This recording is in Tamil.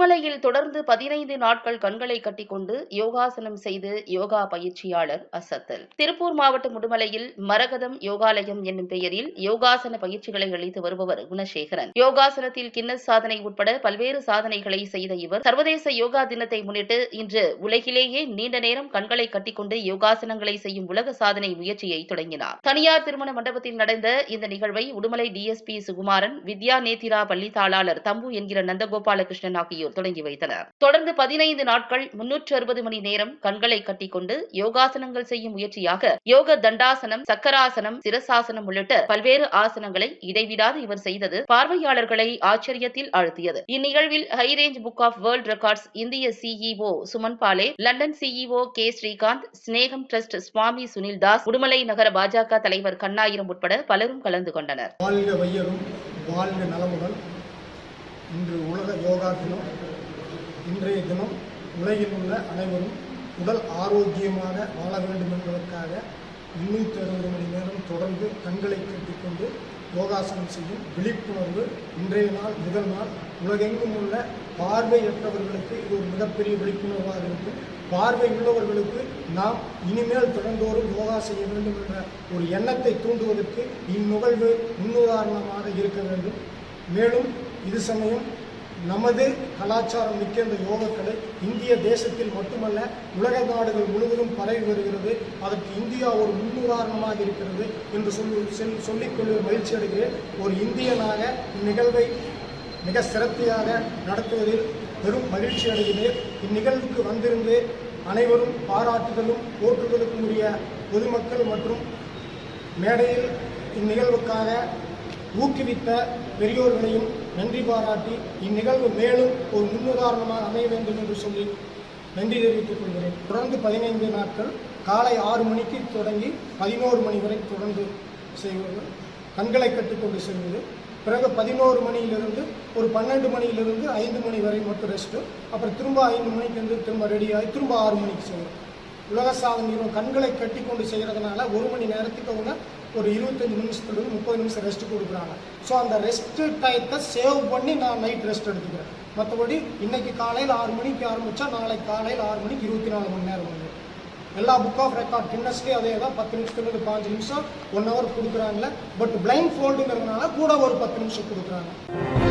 இமலையில் தொடர்ந்து பதினைந்து நாட்கள் கண்களை கட்டிக்கொண்டு யோகாசனம் செய்து யோகா பயிற்சியாளர் அசத்தல். திருப்பூர் மாவட்டம் உடுமலையில் மரகதம் யோகாலயம் என்னும் பெயரில் யோகாசன பயிற்சிகளை அளித்து வருபவர் குணசேகரன். யோகாசனத்தில் கின்னஸ் சாதனை உட்பட பல்வேறு சாதனைகளை செய்த இவர் சர்வதேச யோகா தினத்தை முன்னிட்டு இன்று உலகிலேயே நீண்ட நேரம் கண்களை கட்டிக்கொண்டு யோகாசனங்களை செய்யும் உலக சாதனை முயற்சியை தொடங்கினார். தனியார் திருமண மண்டபத்தில் நடந்த இந்த நிகழ்வை உடுமலை டிஎஸ்பி சுகுமாரன் வித்யா நேத்திரா பள்ளி தாளாளர் தம்பு என்கிற நந்தகோபாலகிருஷ்ணன் ஆகியோர் தொடங்கி வைத்தனர். தொடர்ந்து பதினைந்து நாட்கள் முன்னூற்று அறுபது மணி நேரம் கண்களை கட்டிக்கொண்டு யோகாசனங்கள் செய்யும் முயற்சியாக யோக தண்டாசனம் சக்கராசனம் சிரசாசனம் உள்ளிட்ட பல்வேறு ஆசனங்களை இடைவிடாது இவர் செய்தது பார்வையாளர்களை ஆச்சரியத்தில் ஆழ்த்தியது. இந்நிகழ்வில் high range book of world records இந்திய CEO Suman Bale London CEO K Srikanth Sneham trust Swami Sunil Das Udumalai நகர பாஜக தலைவர் கண்ணாயிரம் உட்பட பலரும் கலந்து கொண்டனர். வாழ்க வையரும் வாழ்க நலமுடன் இன்று உலக யோகா தினம். இன்றைய தினம் உலகில் உள்ள அனைவரும் உடல் ஆரோக்கியமாக வாழ வேண்டும் என்பதற்காக முன்னூற்றி அறுபது மணி நேரம் தொடர்ந்து கண்களை கட்டிக்கொண்டு யோகாசனம் செய்யும் விழிப்புணர்வு இன்றைய நாள் முதல் நாள். உலகெங்கும் உள்ள பார்வையற்றவர்களுக்கு இது ஒரு மிகப்பெரிய விழிப்புணர்வாக இருக்கும். பார்வை உள்ளவர்களுக்கு நாம் இனிமேல் தொடர்ந்தோறும் யோகா செய்ய வேண்டும் என்ற ஒரு எண்ணத்தை தூண்டுவதற்கு இந்நிகழ்வு முன்னுதாரணமாக இருக்க வேண்டும். மேலும் இது சமயம் நமது கலாச்சாரம் மிக்க இந்த யோகக்கலை இந்திய தேசத்தில் மட்டுமல்ல உலக நாடுகள் முழுவதும் பரவி வருகிறது. அதற்கு இந்தியா ஒரு முன்னுதாரணமாக இருக்கிறது என்று சொல்லி செல் சொல்லிக்கொள்ள மகிழ்ச்சி அடைகிறேன். ஒரு இந்தியனாக இந்நிகழ்வை மிக சிறப்பியாக நடத்துவதில் பெரும் மகிழ்ச்சி அடைகிறேன். இந்நிகழ்வுக்கு வந்திருந்து அனைவரும் பாராட்டுதலும் போற்றுதலுக்கும் உரிய பொதுமக்கள் மற்றும் மேடையில் இந்நிகழ்வுக்காக ஊக்குவித்த பெரியோர்களையும் நன்றி பாராட்டி இந்நிகழ்வு மேலும் ஒரு முன்னுதாரணமாக அமைய வேண்டும் என்று சொல்லி நன்றி தெரிவித்துக் கொள்கிறேன். தொடர்ந்து பதினைந்து நாட்கள் காலை ஆறு மணிக்கு தொடங்கி பதினோரு மணி வரை தொடர்ந்து செய்வது கண்களை கட்டுக்கொண்டு செய்வது பிறகு பதினோரு மணியிலிருந்து ஒரு பன்னெண்டு மணியிலிருந்து ஐந்து மணி வரை மட்டும் ரெஸ்ட்டு அப்புறம் திரும்ப ஐந்து மணிக்கு வந்து திரும்ப ரெடியாகி திரும்ப ஆறு மணிக்கு செய்வோம் உலக சாதனை கண்களை கட்டி கொண்டு செய்கிறதுனால ஒரு மணி நேரத்துக்கு அவங்க ஒரு இருபத்தஞ்சி நிமிஷத்துலேருந்து முப்பது நிமிஷம் ரெஸ்ட் கொடுக்குறாங்க. ஸோ அந்த ரெஸ்ட் டயத்தை சேவ் பண்ணி நான் நைட் ரெஸ்ட் எடுத்துக்கிறேன். மற்றபடி இன்னைக்கு காலையில் ஆறு மணிக்கு ஆரம்பித்தா நாளைக்கு காலையில் ஆறு மணிக்கு இருபத்தி நாலு மணி நேரம் வந்து. எல்லா புக் ஆஃப் ரெக்கார்ட் கின்னஸ்லேயும் அதே தான். பத்து நிமிஷத்துலேருந்து பாஞ்சு நிமிஷம் ஒன் ஹவர் கொடுக்குறாங்களே பட் பிளைண்ட் ஃபோல்டுங்கிறதுனால கூட ஒரு பத்து நிமிஷம் கொடுக்குறாங்க.